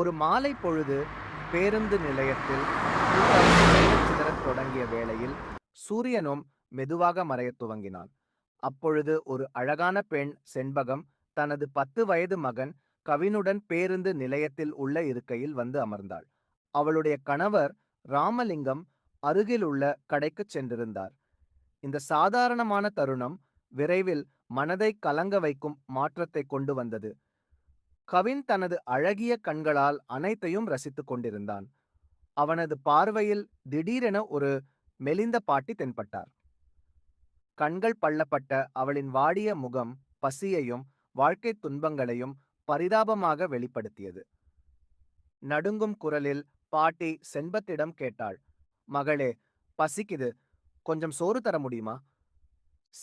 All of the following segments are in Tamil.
ஒரு மாலை பொழுது பேருந்து நிலையத்தில் சிதறத் தொடங்கிய வேளையில் சூரியனும் மெதுவாக மறையத் துவங்கினான். அப்பொழுது ஒரு அழகான பெண் செண்பகம் தனது பத்து வயது மகன் கவினுடன் பேருந்து நிலையத்தில் உள்ள இருக்கையில் வந்து அமர்ந்தாள். அவளுடைய கணவர் ராமலிங்கம் அருகிலுள்ள கடைக்குச் சென்றிருந்தார். இந்த சாதாரணமான தருணம் விரைவில் மனதை கலங்க வைக்கும் மாற்றத்தை கொண்டு வந்தது. கவின் தனது அழகிய கண்களால் அனைத்தையும் ரசித்துக் கொண்டிருந்தான். அவனது பார்வையில் திடீரென ஒரு மெலிந்த பாட்டி தென்பட்டார். கண்கள் பள்ளப்பட்ட அவளின் வாடிய முகம் பசியையும் வாழ்க்கைத் துன்பங்களையும் பரிதாபமாக வெளிப்படுத்தியது. நடுங்கும் குரலில் பாட்டி செண்பத்திடம் கேட்டாள் மகளே பசிக்குது. கொஞ்சம் சோறு தர முடியுமா?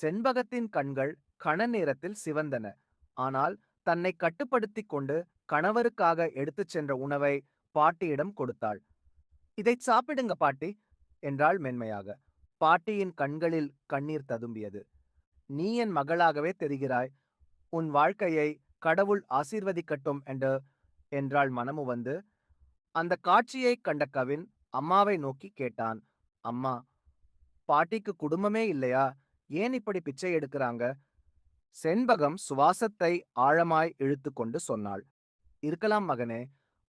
செண்பகத்தின் கண்கள் கண நேரத்தில் சிவந்தன. ஆனால் தன்னை கட்டுப்படுத்திக் கொண்டு கணவருக்காக எடுத்துச் சென்ற உணவை பாட்டியிடம் கொடுத்தாள். இதைச் சாப்பிடுங்க பாட்டி என்றாள் மென்மையாக. பாட்டியின் கண்களில் கண்ணீர் ததும்பியது. நீ என் மகளாகவே தெரிகிறாய். உன் வாழ்க்கையை கடவுள் ஆசீர்வதிக்கட்டும் என்று என்றாள் மனமு வந்து அந்த காட்சியை கண்ட கவின் அம்மாவை நோக்கி கேட்டான். அம்மா பாட்டிக்கு குடும்பமே இல்லையா? ஏன் இப்படி பிச்சை எடுக்கிறாங்க? செண்பகம் சுவாசத்தை ஆழமாய் இழுத்துக்கொண்டு சொன்னாள். இருக்கலாம் மகனே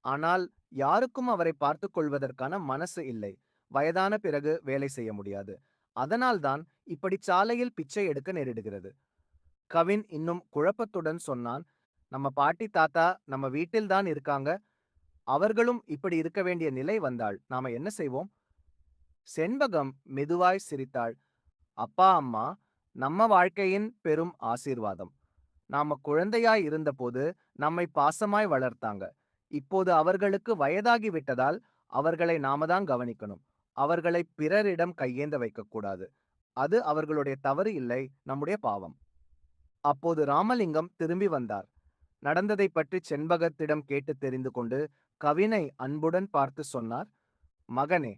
ஆனால் யாருக்கும் அவரை பார்த்துக் கொள்வதற்கான மனசு இல்லை. வயதான பிறகு வேலை செய்ய முடியாது. அதனால்தான் இப்படி சாலையில் பிச்சை எடுக்க நேரிடுகிறது. கவின் இன்னும் குழப்பத்துடன் சொன்னான் நம்ம பாட்டி தாத்தா நம்ம வீட்டில்தான் இருக்காங்க. அவர்களும் இப்படி இருக்க வேண்டிய நிலை வந்தால் நாம என்ன செய்வோம்? செண்பகம் மெதுவாய் சிரித்தாள். அப்பா அம்மா நம்ம வாழ்க்கையின் பெரும் ஆசீர்வாதம். நாம குழந்தையாய் இருந்தபோது நம்மை பாசமாய் வளர்த்தாங்க. இப்போது அவர்களுக்கு வயதாகி விட்டதால் அவர்களை நாம தான் கவனிக்கணும். அவர்களை பிறரிடம் கையேந்த வைக்கக்கூடாது அது அவர்களுடைய தவறு இல்லை நம்முடைய பாவம். அப்போது ராமலிங்கம் திரும்பி வந்தார். நடந்ததை பற்றி செண்பகத்திடம் கேட்டு தெரிந்து கொண்டு கவினை அன்புடன் பார்த்து சொன்னார் மகனே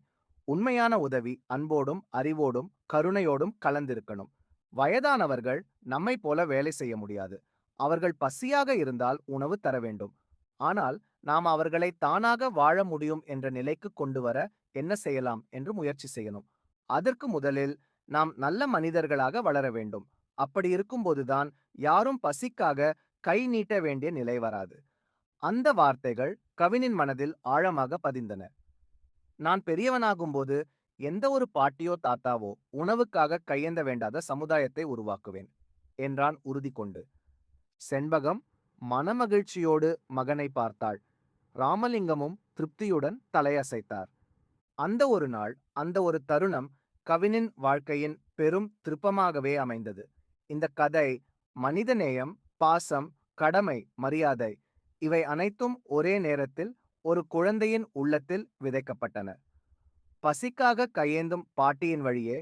உண்மையான உதவி அன்போடும் அறிவோடும் கருணையோடும் கலந்திருக்கணும். வயதானவர்கள் நம்மை போல வேலை செய்ய முடியாது. அவர்கள் பசியாக இருந்தால் உணவு தர வேண்டும். ஆனால் நாம் அவர்களை தானாக வாழ முடியும் என்ற நிலைக்கு கொண்டு வர என்ன செய்யலாம் என்று முயற்சி செய்யணும். அதற்கு முதலில் நாம் நல்ல மனிதர்களாக வளர வேண்டும். அப்படி இருக்கும்போதுதான் யாரும் பசிக்காக கை நீட்ட வேண்டிய நிலை வராது. அந்த வார்த்தைகள் கவினின் மனதில் ஆழமாக பதிந்தன. நான் பெரியவனாகும்போது எந்த ஒரு பாட்டியோ தாத்தாவோ உணவுக்காக கையேந்த வேண்டாத சமுதாயத்தை உருவாக்குவேன் என்றான் உறுதி கொண்டு. செண்பகம் மனமகிழ்ச்சியோடு மகனை பார்த்தாள். ராமலிங்கமும் திருப்தியுடன் தலையசைத்தார். அந்த ஒரு நாள் அந்த ஒரு தருணம் கவினின் வாழ்க்கையின் பெரும் திருப்பமாகவே அமைந்தது. இந்த கதை மனிதநேயம் பாசம் கடமை மரியாதை இவை அனைத்தும் ஒரே நேரத்தில் ஒரு குழந்தையின் உள்ளத்தில் விதைக்கப்பட்டன. பசிக்காக கையேந்தும் பாட்டியின் வழியே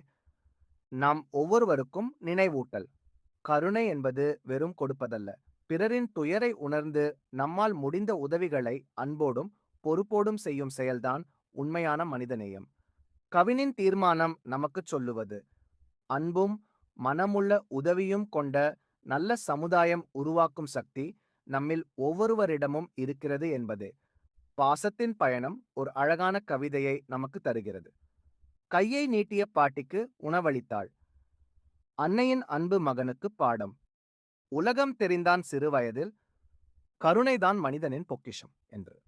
நாம் ஒவ்வொருவருக்கும் நினைவூட்டல். கருணை என்பது வெறும் கொடுப்பதல்ல. பிறரின் துயரை உணர்ந்து நம்மால் முடிந்த உதவிகளை அன்போடும் பொறுப்போடும் செய்யும் செயல்தான் உண்மையான மனிதநேயம். கவினின் தீர்மானம் நமக்குச் சொல்லுவது அன்பும் மனமுள்ள உதவியும் கொண்ட நல்ல சமுதாயம் உருவாக்கும் சக்தி நம்மில் ஒவ்வொருவரிடமும் இருக்கிறது என்பதே. பாசத்தின் பயணம் ஒரு அழகான கவிதையை நமக்கு தருகிறது. கையை நீட்டிய பாட்டிக்கு உணவளித்தாள். அன்னையின் அன்பு மகனுக்கு பாடம். உலகம் தெரிந்தான் சிறுவயதில் கருணைதான் மனிதனின் பொக்கிஷம் என்று.